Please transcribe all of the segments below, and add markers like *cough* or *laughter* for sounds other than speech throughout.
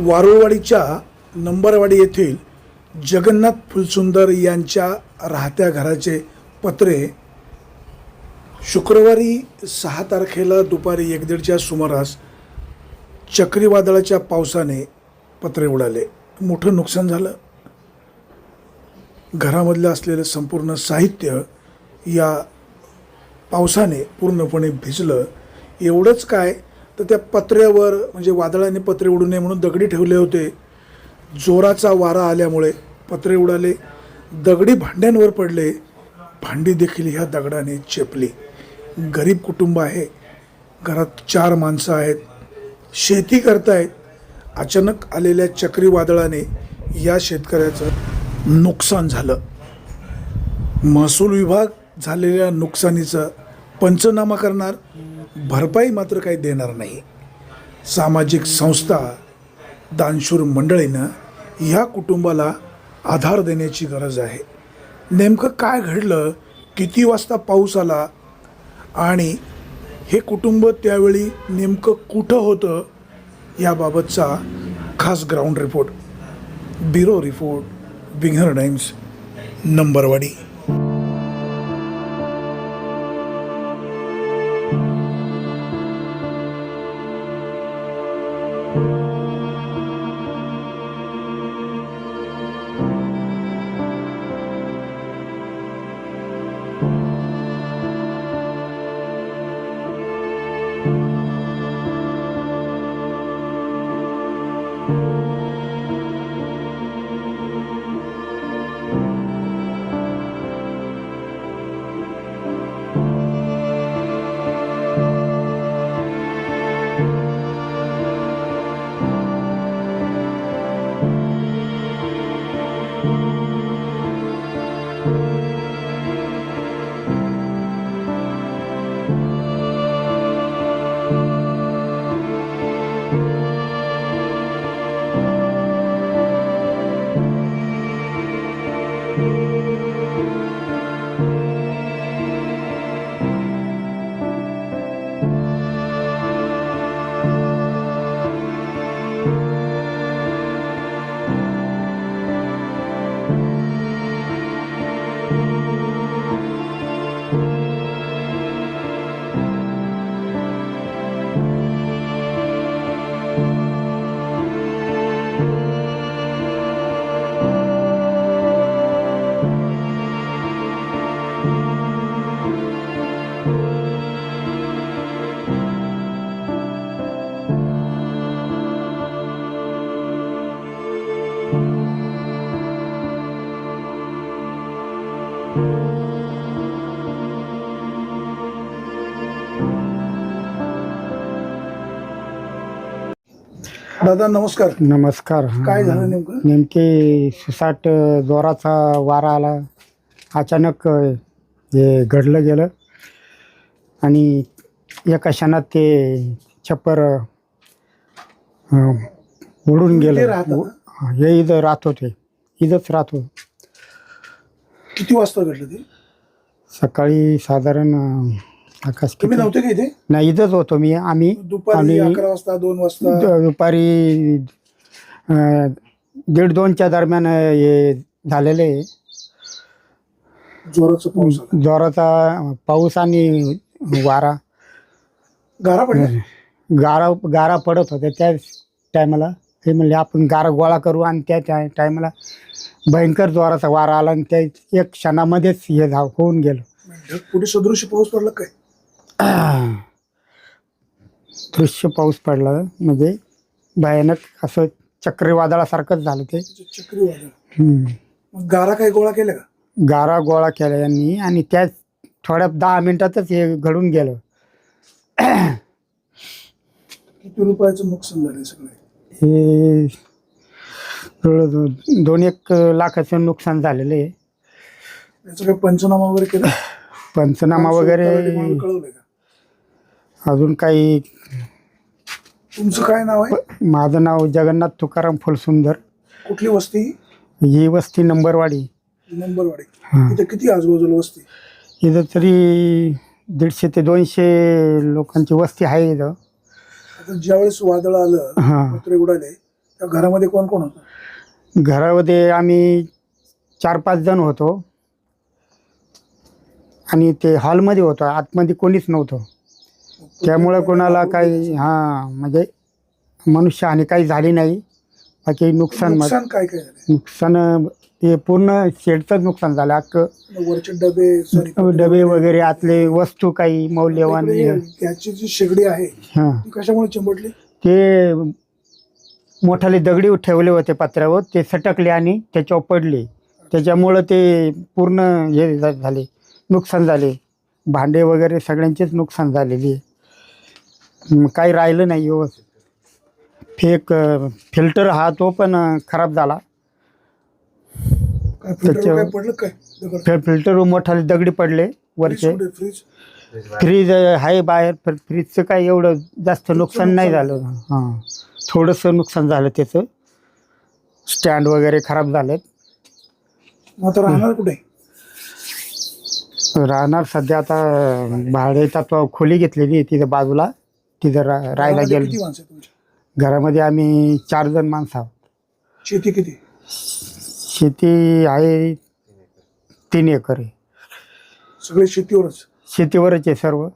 वारुळवाडीच्या नंबरवाडी येथील जगन्नाथ फुलसुंदर यांच्या राहत्या घराचे पत्रे शुक्रवारी सहा तारखेला दुपारी एक दीडच्या सुमारास चक्रीवादळाच्या पावसाने पत्रे उडाले. मोठं नुकसान झालं. घरामधलं असलेलं संपूर्ण साहित्य या पावसाने पूर्णपणे भिजलं. एवढंच काय तर त्या पत्र्यावर म्हणजे वादळाने पत्रे उडू नये म्हणून दगडी ठेवले होते. जोराचा वारा आल्यामुळे पत्रे उडाले दगडी भांड्यांवर पडले. भांडी देखील ह्या दगडाने चेपली. गरीब कुटुंब आहे. घरात चार माणसं आहेत. शेती करतायत. अचानक आलेल्या चक्रीवादळाने या शेतकऱ्याचं नुकसान झालं. महसूल विभाग झालेल्या नुकसानीचा पंचनामा करणार. भरपाई मात्र काही देणार नाही. सामाजिक संस्था दानशूर मंडळीनं ह्या कुटुंबाला आधार देण्याची गरज आहे. नेमकं काय घडलं? किती वाजता पाऊस आला? आणि हे कुटुंब त्यावेळी नेमकं कुठं होतं? याबाबतचा खास ग्राउंड रिपोर्ट. ब्युरो रिपोर्ट विंगर टाइम्स नंबरवाडी. दादा नमस्कार. नमस्कार. काय झालं नेमकं? नेमके सुसाट जोराचा वारा आला. अचानक अ, हे घडलं गेलं. आणि एका क्षणात ते छप्पर अ, उडून ते गेलं. हे इथं राहत होते. इथंच राहत होते. किती वाजता घडलं ते? सकाळी साधारण अ, आकाश तुम्ही किती- नव्हते का इथे? नाही इथंच होतो मी. आम्ही दुपारी अकरा वाजता दोन वाजता? द- दुपारी अ, दीड दोनच्या दरम्यान अ, हे झालेलं आहे. जोराचा पाऊस आला. जोराचा पाऊस आणि वारा. गारा पडल्या? गारा गारा पडत होत्या त्या टायमाला. ते म्हणले आपण गारा गोळा करू आणि त्या त्या टायमाला भयंकर जोराचा वारा आला आणि त्या एक क्षणामध्येच हे झा होऊन गेलं. पुढे सदृश्य पाऊस पडला काय? *clears throat* दृश्य पाऊस पडला म्हणजे भयानक असं चक्रीवादळासारखंच झालं ते. चक्रीवादळ. हम्म. मग गारा काय गोळा केल्या का? गारा गोळा केला यांनी आणि त्या थोड्या दहा मिनिटातच हे घडून गेलं. *clears throat* किती रुपयाचं नुकसान झालं सगळे? हे दोन एक लाखाचं नुकसान झालेलं आहे. याचा काही पंचनामा वगैरे केला? *clears throat* पंचनामा वगैरे कळवलंय का? अजून काही तुमचं काय नाव आहे? माझं नाव जगन्नाथ तुकाराम फुलसुंदर. कुठली वस्ती? ही वस्ती नंबरवाडी. नंबरवाडी. हां. इथे किती आजूबाजूला वस्ती? इथं तरी दीडशे ते दोनशे लोकांची वस्ती आहे इथं. आता ज्यावेळेस वादळ आलं हां. पत्रे उडाले त्या घरामध्ये कोण कोण होतं? घरामध्ये आम्ही चार पाच जण होतो. आणि ते हॉलमध्ये होतो. आतमध्ये कोणीच नव्हतं. त्यामुळं कोणाला काही हां म्हणजे मनुष्यहानी काही झाली नाही. बाकी नुकसान मा- नुकसान काय काय झालं? नुकसान ते पूर्ण शेडचं नुकसान झालं. अख्खं वरचे डबे डबे वगैरे आतले वस्तू काही मौल्यवान त्याची जी शेगडी आहे हां. ती कशामुळे चिंबटली? ते मोठाले दगडी ठेवले होते पत्र्यावर ते सटकले आणि त्याच्यावर पडले. त्याच्यामुळं ते पूर्ण हे झा- झाले नुकसान झाले. भांडे वगैरे सगळ्यांचेच नुकसान झालेली आहे. मग काही राहिलं नाही व्यवस्थित. फेक फिल्टर हा तो पण अं, खराब झाला. काय फिल्टर त्याच्यावर- काय पडलं काय? दगड? फि- फिल्टर मोठाले दगडी पडले वरचे. फ्रीज कुठे? फ्रीज? फ्रीज आहे बाहेर पण फ्रीजचं काही एवढं जास्त नुकसान नाही झालं. हां. थोडंसं नुकसान झालं त्याचं. स्टँड वगैरे खराब झालेत. मग आता राहणार कुठे? राहणार सध्या आता भाड्याचा तो खोली घेतलेली आहे तिथं बाजूला. तिथं रा राहायला घरामध्ये किती गेलो. माणसं आहेत तुमची घरामध्ये आम्ही चार जण माणसं आहोत. शेती किती? शेती आहे तीन एकर आहे. सगळे शेतीवरच? शेतीवरच आहे सर्व.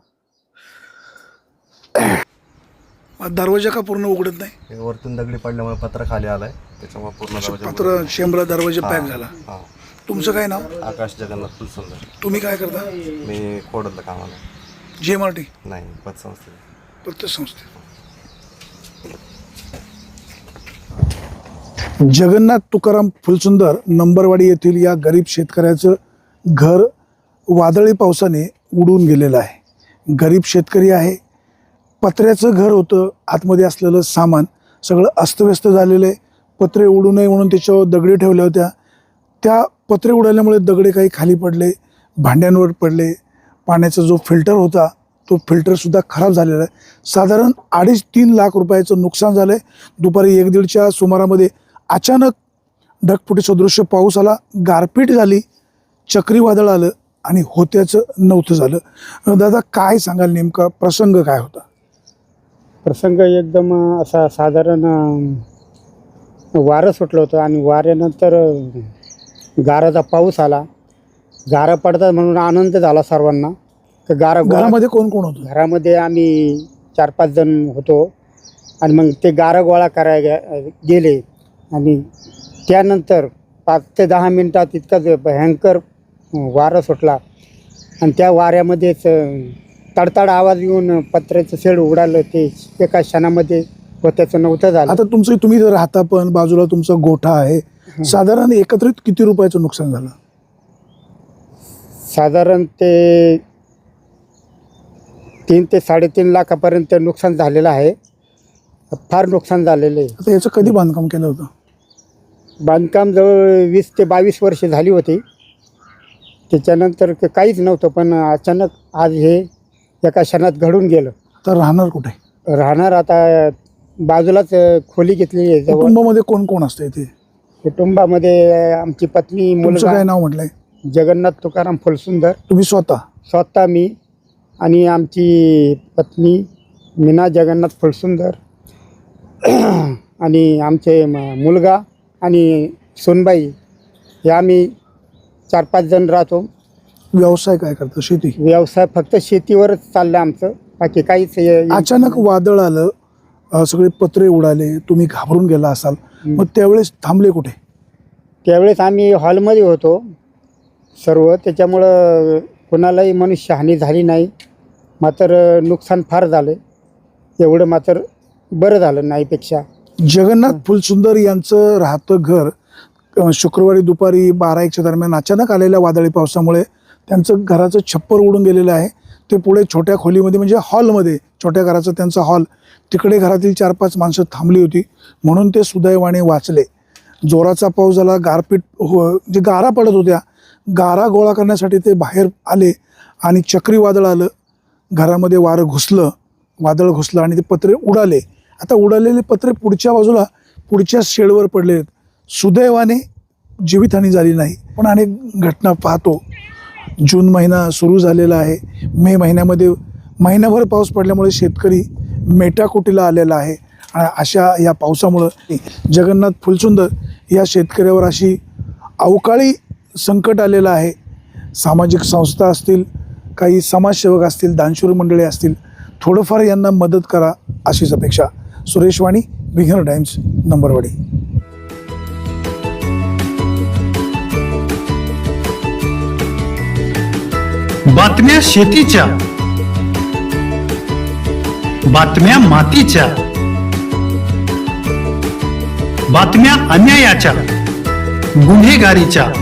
मग दरवाजा का पूर्ण उघडत नाही? हे वरतून दगडी पडल्यामुळे पत्र खाली आलाय. त्याच्यामुळे पूर्ण दरवाजा पत्र शेंबरा दरवाजा पॅक झाला. हा. तुमचं काय नाव? आकाश जगन्नाथ फुल सुंदर तुम्ही काय करता? मी खोडलं कामाला. जे टी? नाही पतसंस्थेत जगन्नाथ तुकाराम फुलसुंदर नंबरवाडी येथील या गरीब शेतकऱ्याचं घर वादळी पावसाने उडून गेलेलं आहे. गरीब शेतकरी आहे. पत्र्याचं घर होतं आतमध्ये असलेलं सामान सगळं अस्तव्यस्त झालेलं आहे. पत्रे उडू नये म्हणून त्याच्यावर दगडी ठेवल्या होत्या. त्या पत्रे उडाल्यामुळे दगडे काही खाली पडले भांड्यांवर पडले. पाण्याचा जो फिल्टर होता तो फिल्टरसुद्धा खराब झालेला आहे. साधारण अडीच तीन लाख रुपयाचं नुकसान झालं आहे दुपारी एक दीडच्या सुमारामध्ये अचानक ढगफुटी सदृश्य पाऊस आला गारपीट झाली चक्रीवादळ आलं आणि होत्याचं नव्हतं झालं. दादा काय सांगाल नेमका? प्रसंग काय होता? प्रसंग एकदम असा साधारण वारं सुटलं होतं आणि वाऱ्यानंतर गाराचा पाऊस आला. गारा पडतात म्हणून आनंद झाला सर्वांना. तर गारा गोळा- घरामध्ये कोण कोण होतं? घरामध्ये आम्ही चार पाच जण होतो. आणि मग ते गारा गोळा करायला गे- गेले. आणि त्यानंतर पाच ते दहा मिनटात इतका जो भयंकर वारा सुटला. आणि त्या वाऱ्यामध्येच अं, तडतड आवाज येऊन पत्र्याचं शेड उडालं. ते एका क्षणामध्ये होत्याचं नव्हतं झालं. आता तुमचं तुम्ही जर राहता पण बाजूला तुमचा गोठा आहे साधारण एकत्रित किती रुपयाचं नुकसान झालं? साधारण ते तीन ते साडेतीन लाखापर्यंत नुकसान झालेलं आहे. फार नुकसान झालेलं आहे. आता याचं कधी बांधकाम केलं होतं? बांधकाम जवळ वीस ते बावीस वर्ष झाली होती. त्याच्यानंतर काहीच नव्हतं पण अचानक आज हे एका क्षणात घडून गेलं. तर राहणार कुठे? राहणार आता बाजूलाच अ, खोली घेतलेली आहे जवळ. कुटुंबामध्ये कोण कोण असतं इथे? कुटुंबामध्ये आमची पत्नी तुमचं मुलगा काय नाव म्हटलंय? जगन्नाथ तुकाराम फुलसुंदर. तुम्ही स्वतः? स्वतः मी. आणि आमची पत्नी मीना जगन्नाथ फुलसुंदर *clears throat* आणि आमचे म- मुलगा आणि सोनबाई हे आम्ही चार पाच जण राहतो. व्यवसाय काय करतं? शेती? व्यवसाय फक्त शेतीवरच चाललं आमचं. बाकी काहीच हे- अचानक वादळ आलं अं, सगळे पत्रे उडाले तुम्ही घाबरून गेला असाल मग त्यावेळेस थांबले कुठे? त्यावेळेस आम्ही हॉलमध्ये होतो सर्व. त्याच्यामुळं कोणालाही मनुष्यहानी झाली नाही. मात्र नुकसान फार झालं एवढं मात्र बरं झालं नाहीपेक्षा जगन्नाथ फुलसुंदर यांचं राहतं घर शुक्रवारी दुपारी बारा एकच्या दरम्यान अचानक आलेल्या वादळी पावसामुळे त्यांचं घराचं छप्पर उडून गेलेलं आहे. ते पुढे छोट्या खोलीमध्ये म्हणजे हॉलमध्ये छोट्या घराचं त्यांचा हॉल. तिकडे घरातील चार पाच माणसं थांबली होती. म्हणून ते सुदैवाने वाचले. जोराचा पाऊस झाला गारपीट हो जे गारा पडत होत्या. गारा गोळा करण्यासाठी ते बाहेर आले आणि चक्रीवादळ आलं. घरामध्ये वारं घुसलं वादळ घुसलं आणि ते पत्रे उडाले. आता उडालेले पत्रे पुढच्या बाजूला पुढच्या शेडवर पडले आहेत. सुदैवाने जीवितहानी झाली नाही. पण अनेक घटना पाहतो. जून महिना सुरू झालेला आहे. मे महिन्यामध्ये महिनाभर पाऊस पडल्यामुळे शेतकरी मेटाकुटीला आलेला आहे. आणि अशा या पावसामुळं जगन्नाथ फुलसुंदर या शेतकऱ्यावर अशी अवकाळी संकट आलेलं आहे. सामाजिक संस्था असतील काही समाजसेवक असतील दानशूर मंडळी असतील थोडंफार यांना मदत करा अशीच अपेक्षा. सुरेश वाणी विघ्न टाइम्स नंबरवाडी. बातम्या शेतीच्या बातम्या मातीच्या बातम्या अन्यायाच्या गुन्हेगारीच्या.